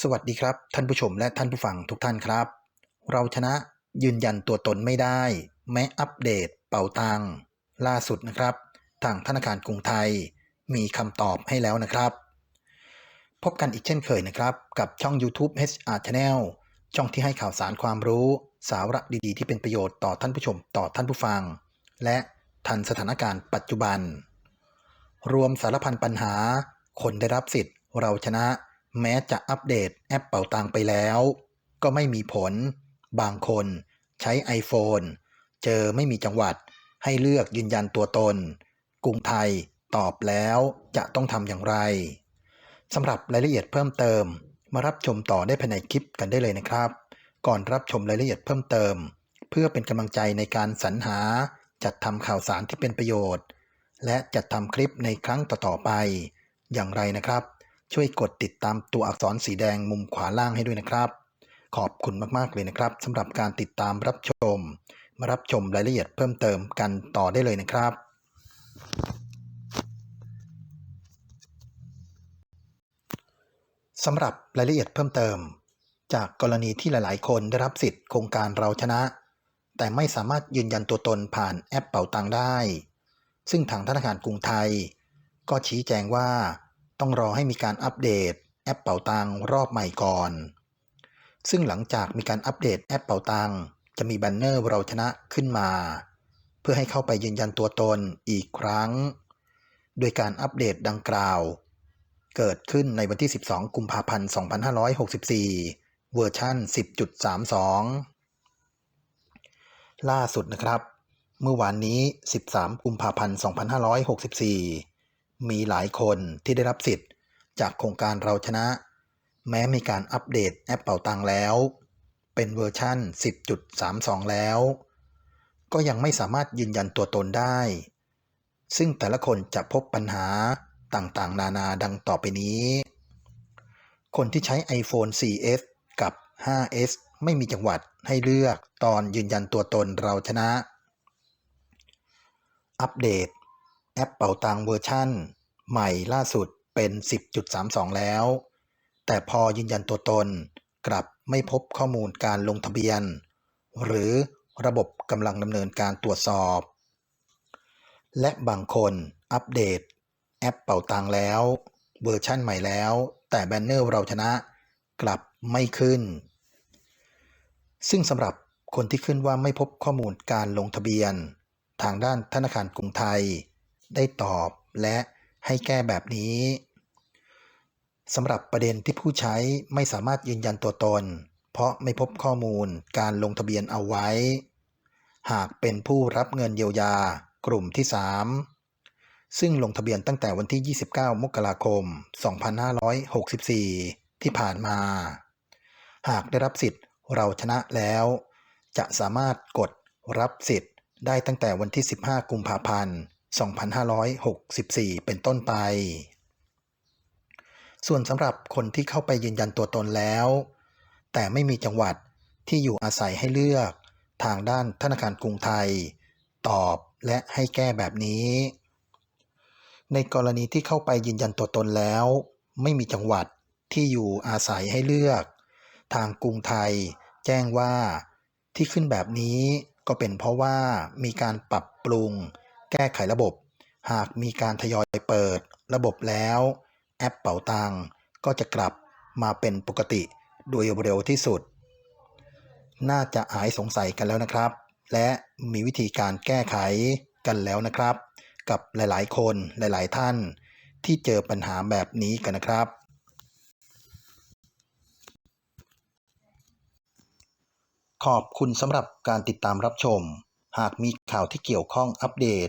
สวัสดีครับ ท่านผู้ชมและท่านผู้ฟังทุกท่านครับ เราชนะยืนยันตัวตนไม่ได้ แม้อัปเดตเป่าตังล่าสุดนะครับ ทางธนาคารกรุงไทย มีคำตอบให้แล้วนะครับ พบกันอีกเช่นเคยนะครับ กับช่อง YouTube HR Channel ช่องที่ให้ข่าวสารความรู้ สาระดีๆ ที่เป็นประโยชน์ต่อท่านผู้ชมต่อท่านผู้ฟัง และทันสถานการณ์ปัจจุบัน รวมสารพันปัญหา คนได้รับสิทธิ์ เราชนะ แม้จะอัปเดตแอปเป่าตังไปแล้ว ก็ไม่มีผล บางคนใช้ iPhone เจอไม่มีจังหวัดให้เลือกยืนยันตัวตน กรุงไทยตอบแล้วจะต้องทำอย่างไรสำหรับรายละเอียดเพิ่มเติม มารับชมต่อได้ภายในคลิปกันได้เลยนะครับ ก่อนรับชมรายละเอียดเพิ่มเติม เพื่อเป็นกำลังใจในการสรรหาจัดทำข่าวสารที่เป็นประโยชน์ และจัดทำคลิปในครั้งต่อๆไป อย่างไรนะครับ ช่วยกดติดตามตัวอักษรสีแดงมุมขวาล่างให้ด้วยนะครับ ขอบคุณมากๆเลยนะครับสำหรับการติดตามรับชม มารับชมรายละเอียดเพิ่มเติมกันต่อได้เลยนะครับสำหรับรายละเอียดเพิ่มเติม จากกรณีที่หลาย ๆ คนได้รับสิทธิ์โครงการเราชนะ แต่ไม่สามารถยืนยันตัวตนผ่านแอปเป่าตังได้ ซึ่งทางธนาคารกรุงไทย ก็ชี้แจงว่า ต้องรอให้มีการอัปเดตแอปเป่าตังรอบใหม่ก่อน ซึ่งหลังจากมีการอัปเดตแอปเป่าตังจะมีแบนเนอร์เราชนะขึ้นมา เพื่อให้เข้าไปยืนยันตัวตนอีกครั้ง โดยการอัปเดตดังกล่าว เกิดขึ้นในวันที่ 12 กุมภาพันธ์ 2564 เวอร์ชัน10.32 ล่าสุดนะครับ เมื่อวานนี้ 13 กุมภาพันธ์ 2564 มีหลายคนที่ได้รับสิทธิ์ จากโครงการเราชนะ แม้มีการอัปเดตแอปเป่าตังแล้ว เป็นเวอร์ชัน10.32 แล้ว ก็ยังไม่สามารถยืนยันตัวตนได้ ซึ่งแต่ละคนจะพบปัญหาต่างๆ นานาดังต่อไปนี้ คนที่ใช้ iPhone 4S กับ 5S ไม่มีจังหวัดให้เลือกตอนยืนยันตัวตนเราชนะ อัปเดต แอปเป่าตังเวอร์ชั่น ใหม่ล่าสุดเป็น 10.32 แล้ว แต่พอยืนยันตัวตนกลับไม่พบข้อมูลการลงทะเบียน หรือระบบกำลังดำเนินการตรวจสอบ และบางคนอัปเดต แอปเป่าตังแล้ว เวอร์ชั่นใหม่แล้ว แต่แบนเนอร์เราชนะกลับไม่ขึ้น ซึ่งสำหรับคนที่ขึ้นว่าไม่พบข้อมูลการลงทะเบียน ทางด้านธนาคารกรุงไทย ได้ตอบและ ให้แก้แบบนี้สำหรับประเด็นที่ผู้ใช้ไม่สามารถยืนยันตัวตน เพราะไม่พบข้อมูลการลงทะเบียนเอาไว้ หากเป็นผู้รับเงินเยียวยากลุ่มที่ 3 ซึ่งลงทะเบียนตั้งแต่วันที่ 29 มกราคม 2564 ที่ผ่านมา หากได้รับสิทธิ์เราชนะแล้ว จะสามารถกดรับสิทธิ์ได้ตั้งแต่วันที่ 15 กุมภาพันธ์ 2564 เป็นต้นไป ส่วนสำหรับคนที่เข้าไปยืนยันตัวตนแล้ว แต่ไม่มีจังหวัดที่อยู่อาศัยให้เลือกทางด้านธนาคารกรุงไทย ตอบและให้แก้แบบนี้ ในกรณีที่เข้าไปยืนยันตัวตนแล้ว ไม่มีจังหวัดที่อยู่อาศัยให้เลือก ทางกรุงไทย แจ้งว่าที่ขึ้นแบบนี้ก็เป็นเพราะว่ามีการปรับปรุง แก้ไขระบบ หากมีการทยอยเปิดระบบแล้ว แอปเป๋าตังก็จะกลับมาเป็นปกติโดยเร็วที่สุด น่าจะหายสงสัยกันแล้วนะครับ และมีวิธีการแก้ไขกันแล้วนะครับ กับหลายๆ คนหลายๆท่านที่เจอปัญหาแบบนี้กันนะครับ ขอบคุณสำหรับการติดตามรับชม หากมีข่าวที่เกี่ยวข้องอัปเดต